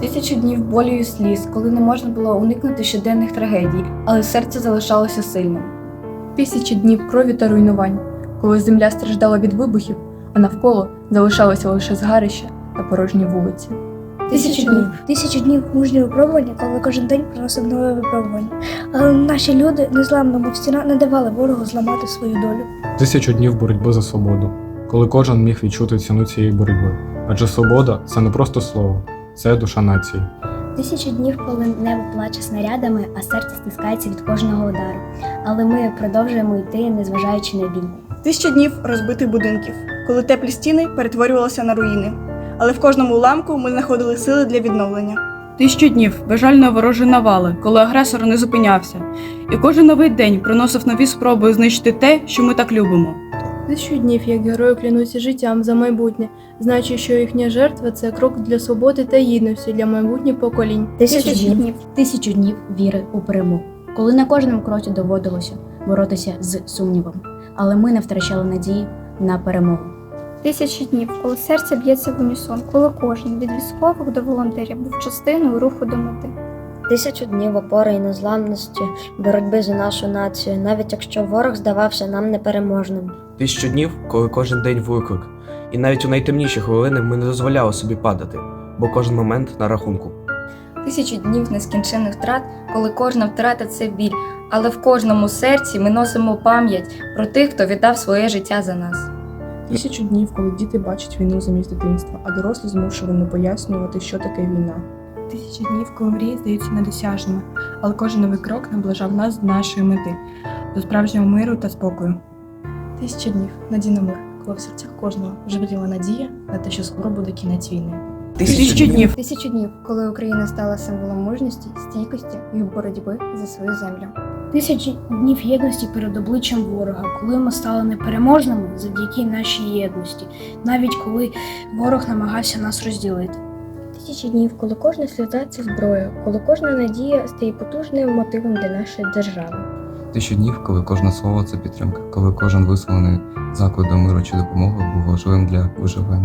Тисячу днів болю і сліз, коли не можна було уникнути щоденних трагедій, але серце залишалося сильним. Тисячі днів крові та руйнувань, коли земля страждала від вибухів, а навколо залишалося лише згарище та порожні вулиці. Тисячу днів. Тисячу днів мужнього випробування, коли кожен день приносив нове випробування. Але наші люди, незламно, мов стіна, не давали ворогу зламати свою долю. Тисячу днів боротьби за свободу, коли кожен міг відчути ціну цієї боротьби. Адже свобода це не просто слово, це душа нації. Тисячу днів, коли небо плаче снарядами, а серце стискається від кожного удару. Але ми продовжуємо йти, незважаючи на біль. Тисяча днів розбитих будинків, коли теплі стіни перетворювалися на руїни. Але в кожному уламку ми знаходили сили для відновлення. Тисячу днів безжальної ворожої навали, коли агресор не зупинявся, і кожен новий день приносив нові спроби знищити те, що ми так любимо. Тисячу днів, як герої клянуться життям за майбутнє, знаючи, що їхня жертва це крок для свободи та гідності для майбутніх поколінь. Тисячу днів, тисячу днів віри у перемогу, коли на кожному кроці доводилося боротися з сумнівом, але ми не втрачали надії на перемогу. Тисячі днів, коли серце б'ється в унісон, коли кожен від військових до волонтерів був частиною руху до мети. Тисячу днів опори і незламності, боротьби за нашу націю, навіть якщо ворог здавався нам непереможним. Тисячу днів, коли кожен день виклик. І навіть у найтемніші хвилини ми не дозволяли собі падати, бо кожен момент на рахунку. Тисячу днів нескінчених втрат, коли кожна втрата це біль, але в кожному серці ми носимо пам'ять про тих, хто віддав своє життя за нас. Тисячу днів, коли діти бачать війну замість дитинства, а дорослі змушені пояснювати, що таке війна. Тисячі днів, коли мрії здаються недосяжними, але кожен новий крок наближав нас до нашої мети, до справжнього миру та спокою. Тисяча днів надій на мир, коли в серцях кожного животіла надія на те, що скоро буде кінець війни. Тисячу днів. Тисячу днів, коли Україна стала символом мужності, стійкості і боротьби за свою землю. Тисячі днів єдності перед обличчям ворога, коли ми стали непереможними завдяки нашій єдності, навіть коли ворог намагався нас розділити. Тисячі днів, коли кожна сльоза це зброя, коли кожна надія стає потужним мотивом для нашої держави. Тисячу днів, коли кожне слово це підтримка, коли кожен висловлений заклик до миру чи допомоги був важливим для виживання.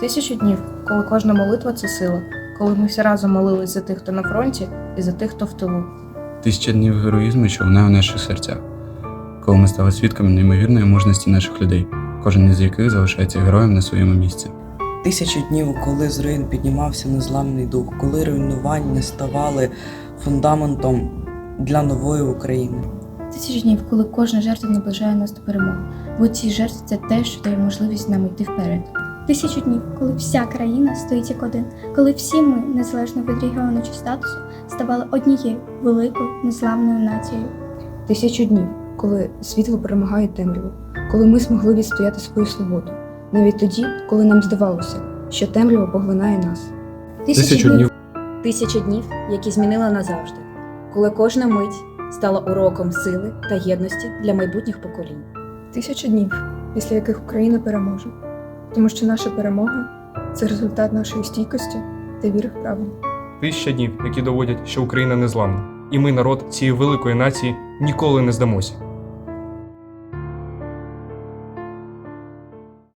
Тисячу днів, коли кожна молитва це сила, коли ми всі разом молились за тих, хто на фронті, і за тих, хто в тилу. Тисяча днів героїзму, що лунає в наших серцях, коли ми стали свідками неймовірної мужності наших людей, кожен із яких залишається героєм на своєму місці. Тисячу днів, коли з руїн піднімався незламний дух, коли руйнування ставали фундаментом для нової України. Тисячі днів, коли кожна жертва наближає нас до перемоги, бо ці жертви це те, що дає можливість нам йти вперед. Тисячу днів, коли вся країна стоїть як один, коли всі ми, незалежно від регіону чи статусу, ставали однією великою незламною нацією. Тисячу днів, коли світло перемагає темряву, коли ми змогли відстояти свою свободу, навіть тоді, коли нам здавалося, що темрява поглинає нас. Тисячу днів Тисяча днів, які змінили назавжди, коли кожна мить стала уроком сили та єдності для майбутніх поколінь. Тисячу днів, після яких Україна переможе, тому що наша перемога це результат нашої стійкості та віри в правду. Тисяча днів, які доводять, що Україна незламна, і ми, народ цієї великої нації, ніколи не здамося.